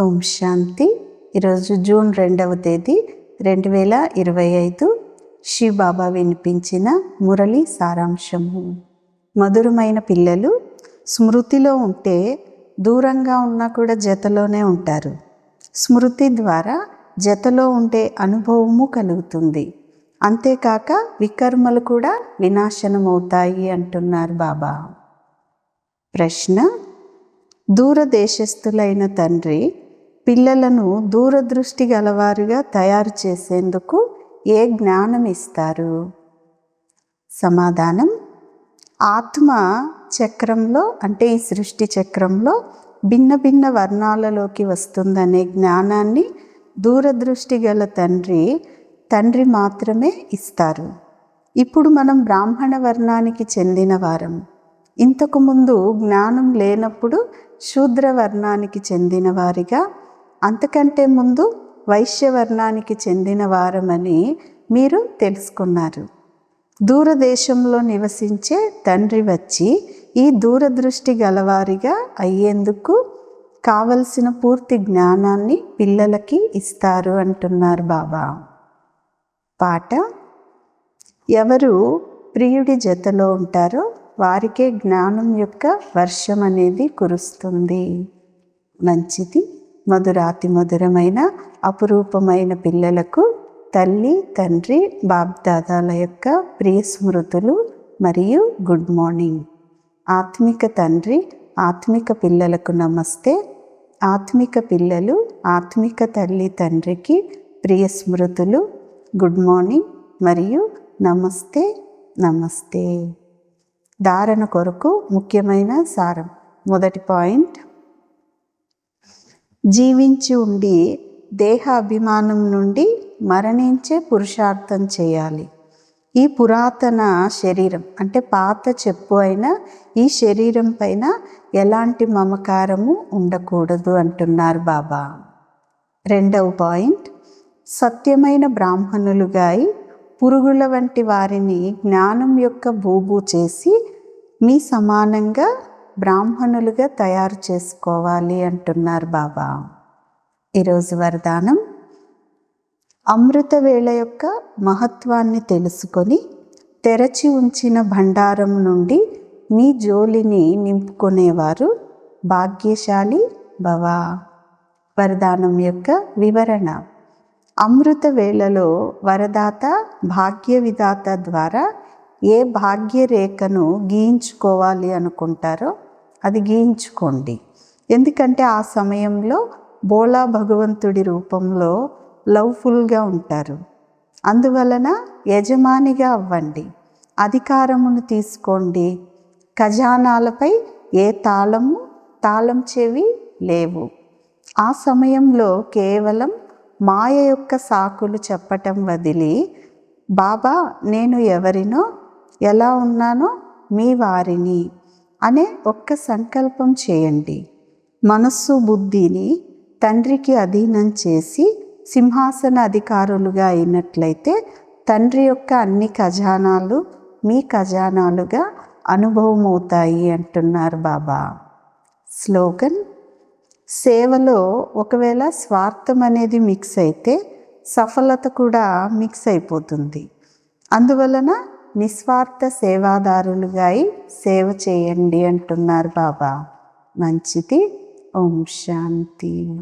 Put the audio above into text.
ఓం శాంతి. ఈరోజు జూన్ రెండవ తేదీ రెండు వేల ఇరవై ఐదు బాబా వినిపించిన మురళి సారాంశము. మధురమైన పిల్లలు స్మృతిలో ఉంటే దూరంగా ఉన్నా కూడా జతలోనే ఉంటారు. స్మృతి ద్వారా జతలో ఉండే అనుభవము కలుగుతుంది. అంతేకాక వికర్మలు కూడా వినాశనమవుతాయి అంటున్నారు బాబా. ప్రశ్న దూరదేశస్థులైన తండ్రి పిల్లలను దూరదృష్టి గలవారుగా తయారు చేసేందుకు ఏ జ్ఞానం ఇస్తారు? సమాధానం ఆత్మ చక్రంలో అంటే ఈ సృష్టి చక్రంలో భిన్న భిన్న వర్ణాలలోకి వస్తుందనే జ్ఞానాన్ని దూరదృష్టి గల తండ్రి తండ్రి మాత్రమే ఇస్తారు. ఇప్పుడు మనం బ్రాహ్మణ వర్ణానికి చెందిన వారం. ఇంతకుముందు జ్ఞానం లేనప్పుడు శూద్ర వర్ణానికి చెందిన వారిగా అంతకంటే ముందు వైశ్యవర్ణానికి చెందిన వారమని మీరు తెలుసుకున్నారు. దూరదేశంలో నివసించే తండ్రి వచ్చి ఈ దూరదృష్టి గలవారిగా అయ్యేందుకు కావలసిన పూర్తి జ్ఞానాన్ని పిల్లలకి ఇస్తారు అంటున్నారు బాబా. పాట ఎవరు ప్రియుడి జతలో ఉంటారో వారికే జ్ఞానం యొక్క వర్షం అనేది కురుస్తుంది. మంచిది. మధురాతి మధురమైన అపురూపమైన పిల్లలకు తల్లి తండ్రి బాబ్దాదాల యొక్క ప్రియ స్మృతులు మరియు గుడ్ మార్నింగ్. ఆత్మిక తండ్రి ఆత్మిక పిల్లలకు నమస్తే. ఆత్మిక పిల్లలు ఆత్మిక తల్లి తండ్రికి ప్రియ స్మృతులు గుడ్ మార్నింగ్ మరియు నమస్తే నమస్తే. ధారణ కొరకు ముఖ్యమైన సారం. మొదటి పాయింట్ జీవించి ఉండి దేహాభిమానం నుండి మరణించే పురుషార్థం చేయాలి. ఈ పురాతన శరీరం అంటే పాత చెప్పు అయిన ఈ శరీరం పైన ఎలాంటి మమకారము ఉండకూడదు అంటున్నారు బాబా. రెండవ పాయింట్ సత్యమైన బ్రాహ్మణులుగా పురుగుల వంటి వారిని జ్ఞానం యొక్క బూబు చేసి మీ సమానంగా బ్రాహ్మణులుగా తయారు చేసుకోవాలి అంటున్నారు బాబా. ఈరోజు వరదానం. అమృత వేళ యొక్క మహత్వాన్ని తెలుసుకొని తెరచి ఉంచిన భండారం నుండి మీ జోలిని నింపుకునేవారు భాగ్యశాలి బవా వరదానం యొక్క వివరణ. అమృత వేళలో వరదాత భాగ్య విధాత ద్వారా ఏ భాగ్యరేఖను గీయించుకోవాలి అనుకుంటారో అది గీయించుకోండి. ఎందుకంటే ఆ సమయంలో బోలా భగవంతుడి రూపంలో లవ్ఫుల్గా ఉంటారు. అందువలన యజమానిగా అవ్వండి. అధికారమును తీసుకోండి. ఖజానాలపై ఏ తాళము తాళం చెవి లేవు. ఆ సమయంలో కేవలం మాయ యొక్క సాకులు చెప్పటం వదిలి బాబా నేను ఎవరినో ఎలా ఉన్నానో మీ వారిని అనే ఒక్క సంకల్పం చేయండి. మనస్సు బుద్ధిని తండ్రికి అధీనం చేసి సింహాసన అధికారులుగా అయినట్లయితే తండ్రి యొక్క అన్ని ఖజానాలు మీ ఖజానాలుగా అనుభవం అవుతాయి అంటున్నారు బాబా. స్లోగన్ సేవలో ఒకవేళ స్వార్థం అనేది మిక్స్ అయితే సఫలత కూడా మిక్స్ అయిపోతుంది. అందువలన నిస్వార్థ సేవాదారులుగా సేవ చేయండి అంటున్నారు బాబా. మంచిది. ఓం శాంతి.